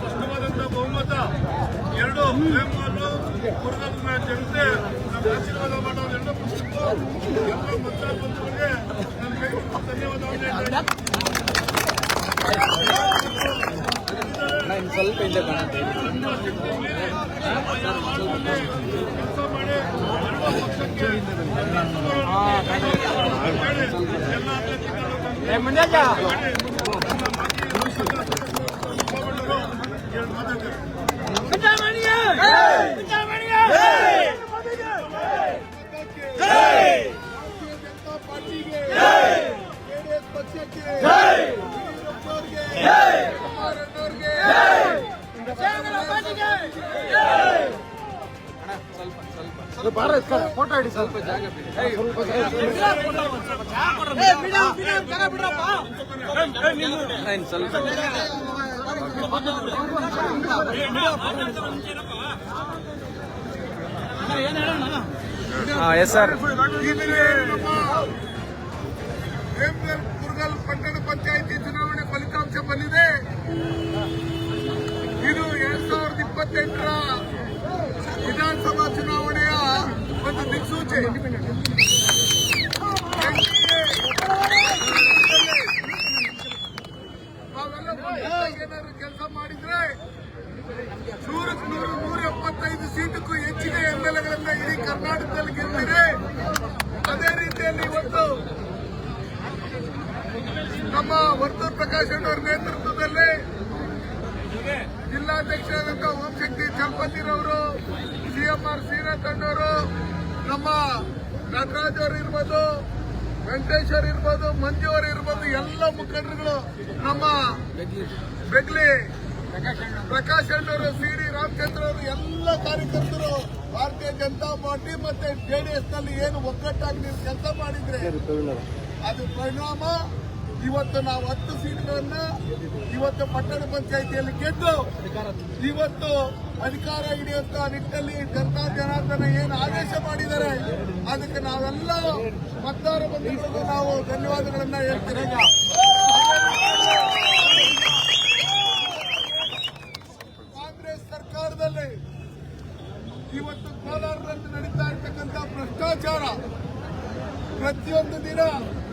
ಉತ್ತಮವಾದಂತಹ ಬಹುಮತ ಎರಡು ಕುರುಗಲ್ನ ಜನತೆ ನಮ್ಮ ಆಶೀರ್ವಾದ ಮಾಡೋದು ಎರಡು ಪುಸ್ತಕ ಎಲ್ಲ ಮತ ಬಂಧುಗಳಿಗೆ ನನ್ನ. ಸ್ವಲ್ಪ ಹಿಂದೆ ಕಾಣುತ್ತೆ. ಕೆಲಸ ಫೋಟೋ ಹಿಡಿ ಸ್ವಲ್ಪ ಜಾಗ ಬಿಡಿ ಇನ್ನು ಸ್ವಲ್ಪ ಹಾಂ ಎಸ್ ಸರ್ ಕುರ್ಗಲ್ ಪಟ್ಟಣ ಪಂಚಾಯಿತಿ ಚುನಾವಣೆ ಫಲಿತಾಂಶ ಬಂದಿದೆ. ಇದು ಎರಡ್ ಸಾವಿರದ ಇಪ್ಪತ್ತೆಂಟರ ಏನಾದ್ರು ಕೆಲಸ ಮಾಡಿದ್ರೆ ನೂರಕ್ಕೆ ನೂರು ನೂರ ಎಪ್ಪತ್ತೈದು ಸೀಟಕ್ಕೂ ಹೆಚ್ಚಿಗೆ ಎಂ ಎಲ್ ಕರ್ನಾಟಕದಲ್ಲಿ ಗೆದ್ದಿದೆ ಅದೇ ರೀತಿಯಲ್ಲಿ ಇವತ್ತು ನಮ್ಮ ವರ್ತೂರ್ ಪ್ರಕಾಶ್ ಅವರ ನೇತೃತ್ವದಲ್ಲಿ ಜಿಲ್ಲಾಧ್ಯಕ್ಷರಾದಂಥ ಓಂಶಕ್ತಿ ಚಂಪತಿರವರು ಸಿಎಂಆರ್ ಶ್ರೀನಾಥ್ ಅಣ್ಣವರು ನಮ್ಮ ನಟರಾಜ್ ಅವರು ಇರ್ಬೋದು ವೆಂಕಟೇಶ್ ಅವರು ಇರ್ಬೋದು ಮಂಜು ಅವರು ಇರ್ಬೋದು ಎಲ್ಲ ಮುಖಂಡರುಗಳು ನಮ್ಮ ಬೆಗ್ಲಿ ಪ್ರಕಾಶ್ ಅಣ್ಣವರು ಸಿ ಡಿ ರಾಮಚಂದ್ರ ಅವರು ಎಲ್ಲ ಕಾರ್ಯಕರ್ತರು ಭಾರತೀಯ ಜನತಾ ಪಾರ್ಟಿ ಮತ್ತೆ ಜೆಡಿಎಸ್ನಲ್ಲಿ ಏನು ಒಗ್ಗಟ್ಟಾಗಿ ನೀವು ಕೆಲಸ ಮಾಡಿದ್ರೆ ಅದು ಪರಿಣಾಮ. ಇವತ್ತು ನಾವು ಹತ್ತು ಸೀಟ್ಗಳನ್ನ ಇವತ್ತು ಪಟ್ಟಣ ಪಂಚಾಯಿತಿಯಲ್ಲಿ ಗೆದ್ದು ಇವತ್ತು ಅಧಿಕಾರ ಹಿಡಿಯುವಂತ ನಿಟ್ಟಿನಲ್ಲಿ ಜನತಾ ಜನಾರ್ದನ ಏನು ಆದೇಶ ಮಾಡಿದ್ದಾರೆ, ಅದಕ್ಕೆ ನಾವೆಲ್ಲ ಮತದಾರ ಬಂಧುಗಳಿಗೂ ನಾವು ಧನ್ಯವಾದಗಳನ್ನ ಹೇಳ್ತೀವಿ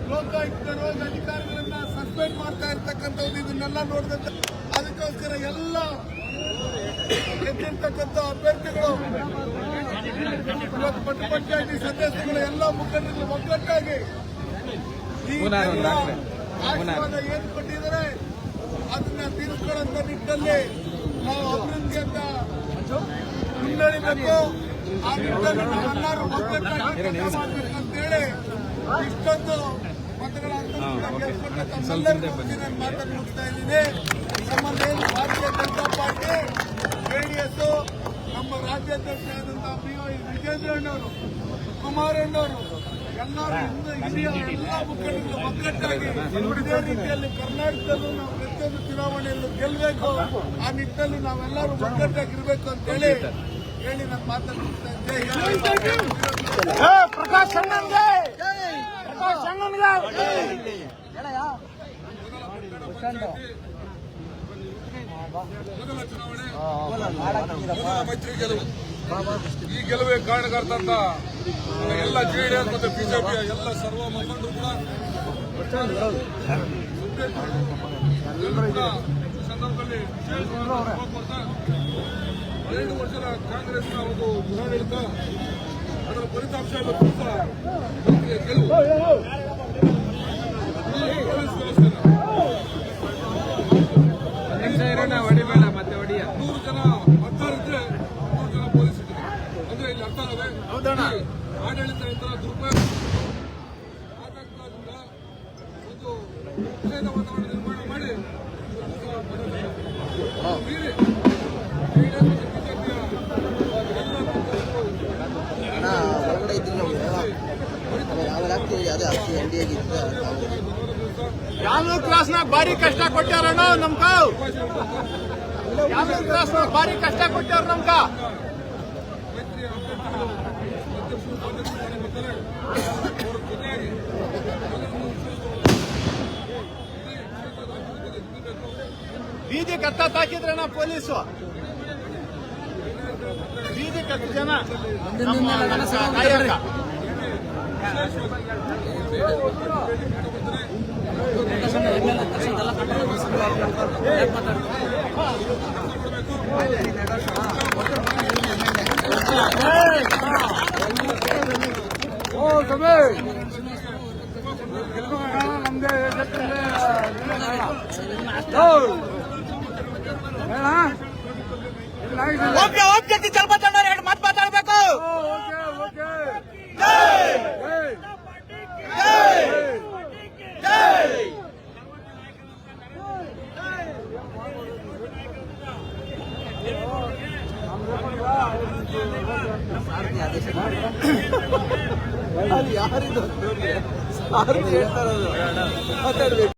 ಲೋಕಾಯುಕ್ತರು ಅಧಿಕಾರಿಗಳನ್ನ ಸಸ್ಪೆಂಡ್ ಮಾಡ್ತಾ ಇರ್ತಕ್ಕಂಥದ್ದು ಇದನ್ನೆಲ್ಲ ನೋಡಿದಂತ. ಅದಕ್ಕೋಸ್ಕರ ಎಲ್ಲ ಗೆದ್ದಿರ್ತಕ್ಕಂಥ ಅಭ್ಯರ್ಥಿಗಳು ಇವತ್ತು ಪಂಚಾಯಿತಿ ಪಂಚಾಯತಿ ಎಲ್ಲ ಮುಖಂಡರುಗಳು ಒಗ್ಗಟ್ಟಾಗಿ ಈ ಆಶೀರ್ವಾದ ಏನು ಕೊಟ್ಟಿದ್ದಾರೆ ಅದನ್ನ ತೀರಿಸ್ಕೊಳ್ಳುವಂತ ನಿಟ್ಟಲ್ಲಿ ನಾವು ಅಭಿವೃದ್ಧಿಯನ್ನ ಮುನ್ನಡೆಯಬೇಕು ಆ ನಿಟ್ಟಿನಲ್ಲಿ ನಾವೆಲ್ಲರೂ ಒಗ್ಗಟ್ಟಾಗಿ ಕೆಲಸ ಮಾಡಬೇಕು ಅಂತೇಳಿ ಇಷ್ಟೊಂದು ನಾನು ಮುಗಿಸ್ತಾ ಇದ್ದೀನಿ ನಮ್ಮಲ್ಲೇನು ಭಾರತೀಯ ಜನತಾ ಪಾರ್ಟಿ ಜೆಡಿಎಸ್ ನಮ್ಮ ರಾಜ್ಯಾಧ್ಯಕ್ಷರಾದಂತಹ ಪಿ ವೈ ವಿಜೇಂದ್ರಣ್ಣವರು ಕುಮಾರಣ್ಣವರು ಎಲ್ಲರೂ ಹಿಂದೆ ಹಿರಿಯ ಎಲ್ಲ ಮುಖಂಡರು ಒಗ್ಗಟ್ಟಾಗಿ ಇದೇ ರೀತಿಯಲ್ಲಿ ಕರ್ನಾಟಕದಲ್ಲೂ ನಾವು ಪ್ರತಿಯೊಂದು ಚುನಾವಣೆಯಲ್ಲೂ ಗೆಲ್ಲಬೇಕು ಆ ನಿಟ್ಟಿನಲ್ಲಿ ನಾವೆಲ್ಲರೂ ಒಗ್ಗಟ್ಟಾಗಿರ್ಬೇಕು ಅಂತ ಹೇಳಿ ಮಾತನ್ನು ಮುಗಿಸ್ತಾ ಇದ್ದೆ. ಪ್ರಕಾಶ್ ಮೈತ್ರಿ ಗೆಲುವು ಈ ಗೆಲುವಿಗೆ ಕಾರಣಕರ್ತ ಅಂತ ಜೆ ಎಲ್ಲ ಜೆಡಿಎಸ್ ಮತ್ತು ಬಿಜೆಪಿ ಎಲ್ಲ ಸರ್ವ ಮುಖಂಡರು ಕೂಡ ಸಂದರ್ಭದಲ್ಲಿ ಎರಡು ವರ್ಷದ ಕಾಂಗ್ರೆಸ್ನ ಒಂದು ಆಡಳಿತ ಅದರ ಫಲಿತಾಂಶ ಗೆಲುವು ಈ ಪೊಲೀಸ್ ಯಾವ ಕ್ಲಾಸ್ನಾಗ ಭಾರಿ ಕಷ್ಟ ಕೊಟ್ಟಾರಣ್ಣ ನಮ್ಕ ಯಾವ್ದು ಕ್ಲಾಸ್ನಾಗ ಭಾರಿ ಕಷ್ಟ ಕೊಟ್ಟಾರ ನಮ್ಗ? ಬೀದಿ ಕತ್ತ ತಾಕಿದ್ರಣ ಪೊಲೀಸು ಬೀದಿ ಕತ್ತು ಜನ ನಮ್ಮ ಓಕೆ ಓಕೆ ಚಲ್ಪತಣ್ಣವ್ರು ಎರಡು ಮಾತು ಮಾತಾಡ್ಬೇಕು. ಯಾರಿದು ಯಾರು ಹೇಳ್ತಾರದು ಮಾತಾಡ್ಬೇಕು.